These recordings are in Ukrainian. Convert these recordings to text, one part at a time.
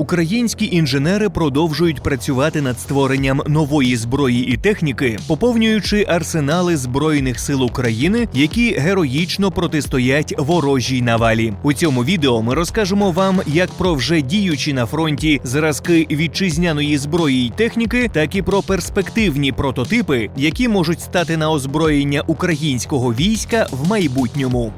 Українські інженери продовжують працювати над створенням нової зброї і техніки, поповнюючи арсенали збройних сил України, які героїчно протистоять ворожій навалі. У цьому відео ми розкажемо вам як про вже діючі на фронті зразки вітчизняної зброї й техніки, так і про перспективні прототипи, які можуть стати на озброєння українського війська в майбутньому.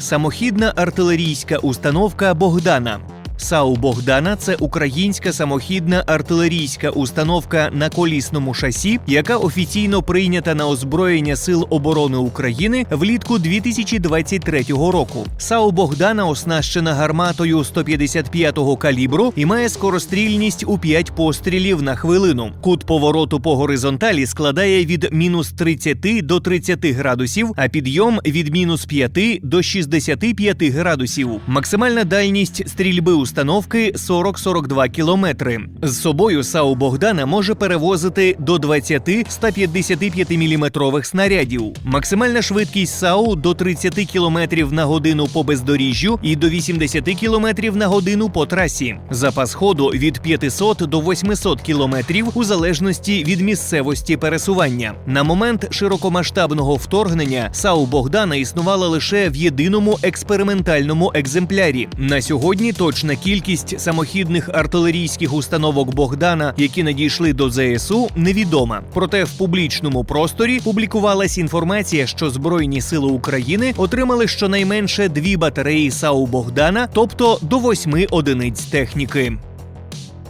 Самохідна артилерійська установка Богдана. САУ Богдана це українська самохідна артилерійська установка на колісному шасі, яка офіційно прийнята на озброєння Сил оборони України влітку 2023 року. САУ Богдана оснащена гарматою 155-го калібру і має скорострільність у 5 пострілів на хвилину. Кут повороту по горизонталі складає від мінус 30 до 30 градусів, а підйом від мінус 5 до 65 градусів. Максимальна дальність стрільби установки 40-42 кілометри. З собою САУ Богдана може перевозити до 20 155 мм снарядів. Максимальна швидкість САУ до 30 км на годину по бездоріжжю і до 80 км на годину по трасі. Запас ходу від 500 до 800 км у залежності від місцевості пересування. На момент широкомасштабного вторгнення САУ Богдана існувала лише в єдиному експериментальному екземплярі. На сьогодні точна кількість самохідних артилерійських установок Богдана, які надійшли до ЗСУ, невідома. Проте в публічному просторі публікувалась інформація, що Збройні сили України отримали щонайменше дві батареї САУ Богдана, тобто до восьми одиниць техніки.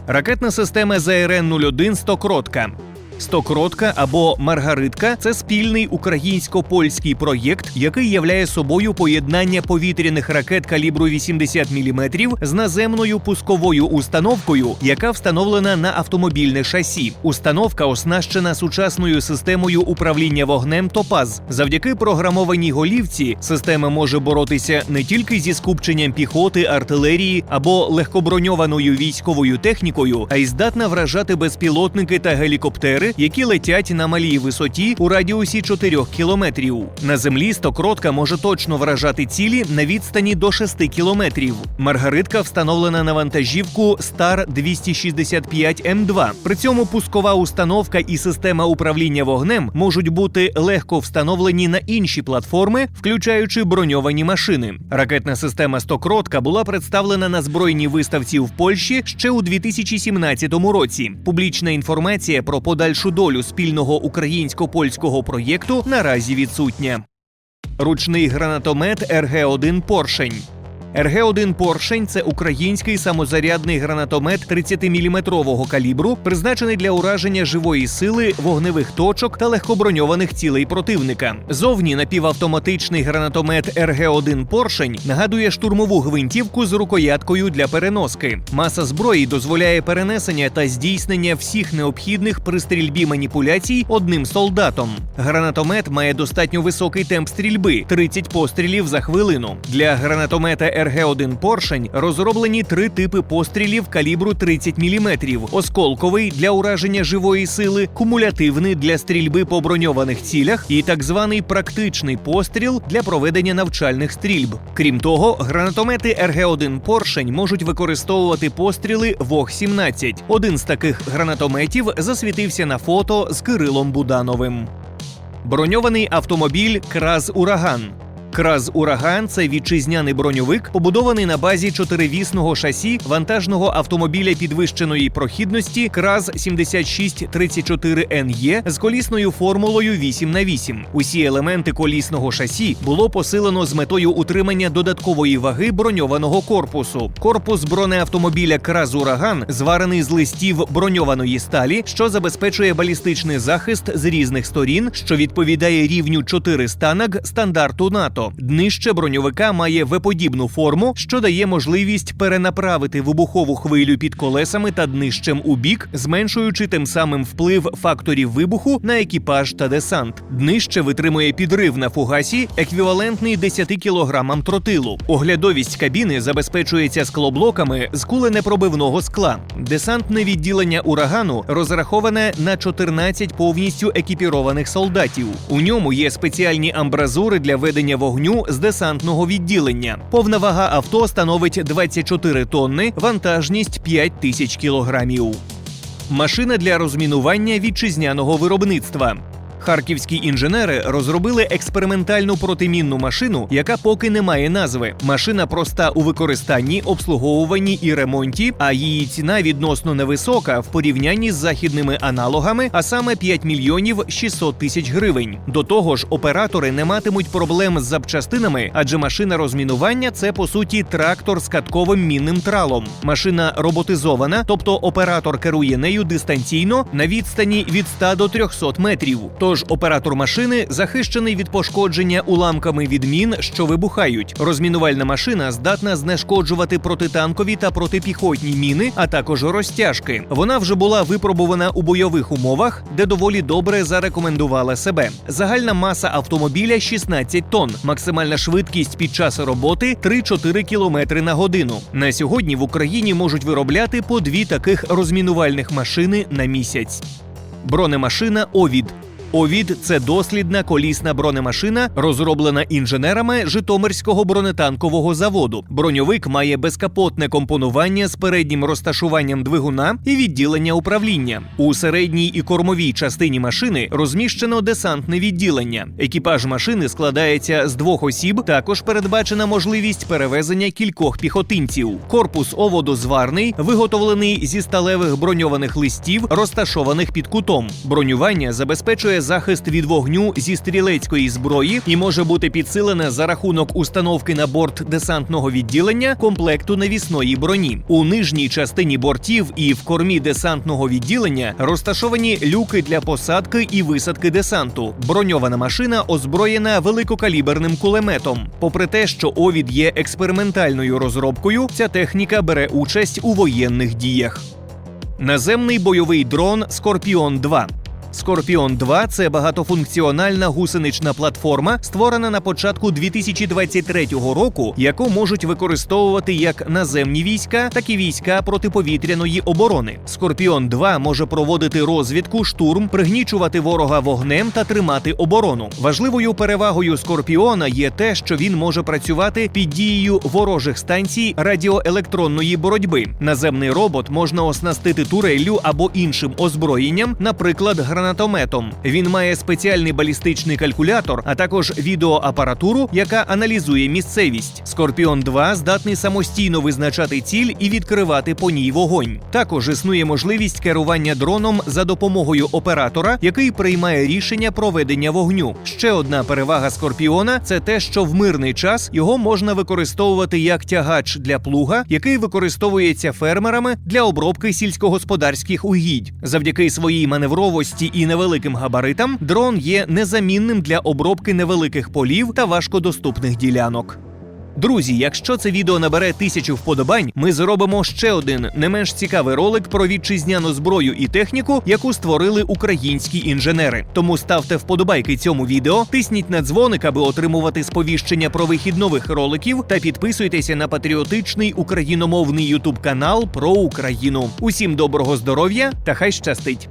Ракетна система ЗРН-01 «Стокротка». Стокротка або Маргаритка це спільний українсько-польський проєкт, який являє собою поєднання повітряних ракет калібру 80 мм з наземною пусковою установкою, яка встановлена на автомобільне шасі. Установка оснащена сучасною системою управління вогнем Топаз. Завдяки програмованій голівці система може боротися не тільки зі скупченням піхоти, артилерії або легкоброньованою військовою технікою, а й здатна вражати безпілотники та гелікоптери які летять на малій висоті у радіусі 4 кілометрів. На землі стокротка може точно вражати цілі на відстані до 6 кілометрів. Маргаритка встановлена на вантажівку Star 265 М2. При цьому пускова установка і система управління вогнем можуть бути легко встановлені на інші платформи, включаючи броньовані машини. Ракетна система Стокротка була представлена на збройній виставці в Польщі ще у 2017 році. Публічна інформація про подальшу подальшу долю спільного українсько-польського проєкту наразі відсутня. Ручний гранатомет РГ-1 Поршень. РГ-1 Поршень це український самозарядний гранатомет 30-мм калібру, призначений для ураження живої сили, вогневих точок та легкоброньованих цілей противника. Зовні напівавтоматичний гранатомет РГ-1 Поршень нагадує штурмову гвинтівку з рукояткою для переноски. Маса зброї дозволяє перенесення та здійснення всіх необхідних при стрільбі маніпуляцій одним солдатом. Гранатомет має достатньо високий темп стрільби 30 пострілів за хвилину. Для гранатомета РГ-1 поршень розроблені три типи пострілів калібру 30 мм. осколковий для ураження живої сили, кумулятивний для стрільби по броньованих цілях і так званий практичний постріл для проведення навчальних стрільб. Крім того, гранатомети РГ-1 поршень можуть використовувати постріли ВОГ-17. Один з таких гранатометів засвітився на фото з Кирилом Будановим. Броньований автомобіль Краз Ураган. Краз Ураган це вітчизняний броньовик, побудований на базі чотиривісного шасі вантажного автомобіля підвищеної прохідності Краз 7634 NE з колісною формулою 8 на 8 Усі елементи колісного шасі було посилено з метою утримання додаткової ваги броньованого корпусу. Корпус бронеавтомобіля Краз Ураган зварений з листів броньованої сталі, що забезпечує балістичний захист з різних сторін, що відповідає рівню 4 станаг стандарту НАТО. Днище броньовика має веподібну форму, що дає можливість перенаправити вибухову хвилю під колесами та днищем у бік, зменшуючи тим самим вплив факторів вибуху на екіпаж та десант. Днище витримує підрив на фугасі, еквівалентний 10 кілограмам тротилу. Оглядовість кабіни забезпечується склоблоками з куленепробивного скла. Десантне відділення урагану розраховане на 14 повністю екіпірованих солдатів. У ньому є спеціальні амбразури для ведення вогню вогню з десантного відділення. Повна вага авто становить 24 тонни, вантажність 5 тисяч кілограмів. Машина для розмінування вітчизняного виробництва. Харківські інженери розробили експериментальну протимінну машину, яка поки не має назви. Машина проста у використанні, обслуговуванні і ремонті, а її ціна відносно невисока в порівнянні з західними аналогами, а саме 5 мільйонів 600 тисяч гривень. До того ж, оператори не матимуть проблем з запчастинами, адже машина розмінування це по суті трактор з катковим мінним тралом. Машина роботизована, тобто оператор керує нею дистанційно на відстані від 100 до 300 метрів. Тож оператор машини захищений від пошкодження уламками від мін, що вибухають. Розмінувальна машина здатна знешкоджувати протитанкові та протипіхотні міни, а також розтяжки. Вона вже була випробувана у бойових умовах, де доволі добре зарекомендувала себе. Загальна маса автомобіля 16 тонн, максимальна швидкість під час роботи 3-4 км на годину. На сьогодні в Україні можуть виробляти по дві таких розмінувальних машини на місяць. Бронемашина Овід. Овід це дослідна колісна бронемашина, розроблена інженерами Житомирського бронетанкового заводу. Броньовик має безкапотне компонування з переднім розташуванням двигуна і відділення управління. У середній і кормовій частині машини розміщено десантне відділення. Екіпаж машини складається з двох осіб. Також передбачена можливість перевезення кількох піхотинців. Корпус оводу зварний, виготовлений зі сталевих броньованих листів, розташованих під кутом. Бронювання забезпечує захист від вогню зі стрілецької зброї і може бути підсилене за рахунок установки на борт десантного відділення комплекту навісної броні. У нижній частині бортів і в кормі десантного відділення розташовані люки для посадки і висадки десанту. Броньована машина озброєна великокаліберним кулеметом. Попри те, що Овід є експериментальною розробкою, ця техніка бере участь у воєнних діях. Наземний бойовий дрон Скорпіон 2 Скорпіон 2 це багатофункціональна гусенична платформа, створена на початку 2023 року, яку можуть використовувати як наземні війська, так і війська протиповітряної оборони. Скорпіон 2 може проводити розвідку, штурм, пригнічувати ворога вогнем та тримати оборону. Важливою перевагою скорпіона є те, що він може працювати під дією ворожих станцій радіоелектронної боротьби. Наземний робот можна оснастити туреллю або іншим озброєнням, наприклад, гранатометом. Він має спеціальний балістичний калькулятор, а також відеоапаратуру, яка аналізує місцевість. Скорпіон 2 здатний самостійно визначати ціль і відкривати по ній вогонь. Також існує можливість керування дроном за допомогою оператора, який приймає рішення про ведення вогню. Ще одна перевага скорпіона це те, що в мирний час його можна використовувати як тягач для плуга, який використовується фермерами для обробки сільськогосподарських угідь. Завдяки своїй маневровості і невеликим габаритам дрон є незамінним для обробки невеликих полів та важкодоступних ділянок. Друзі, якщо це відео набере тисячу вподобань, ми зробимо ще один не менш цікавий ролик про вітчизняну зброю і техніку, яку створили українські інженери. Тому ставте вподобайки цьому відео, тисніть на дзвоник, аби отримувати сповіщення про вихід нових роликів, та підписуйтеся на патріотичний україномовний ютуб канал про Україну. Усім доброго здоров'я та хай щастить!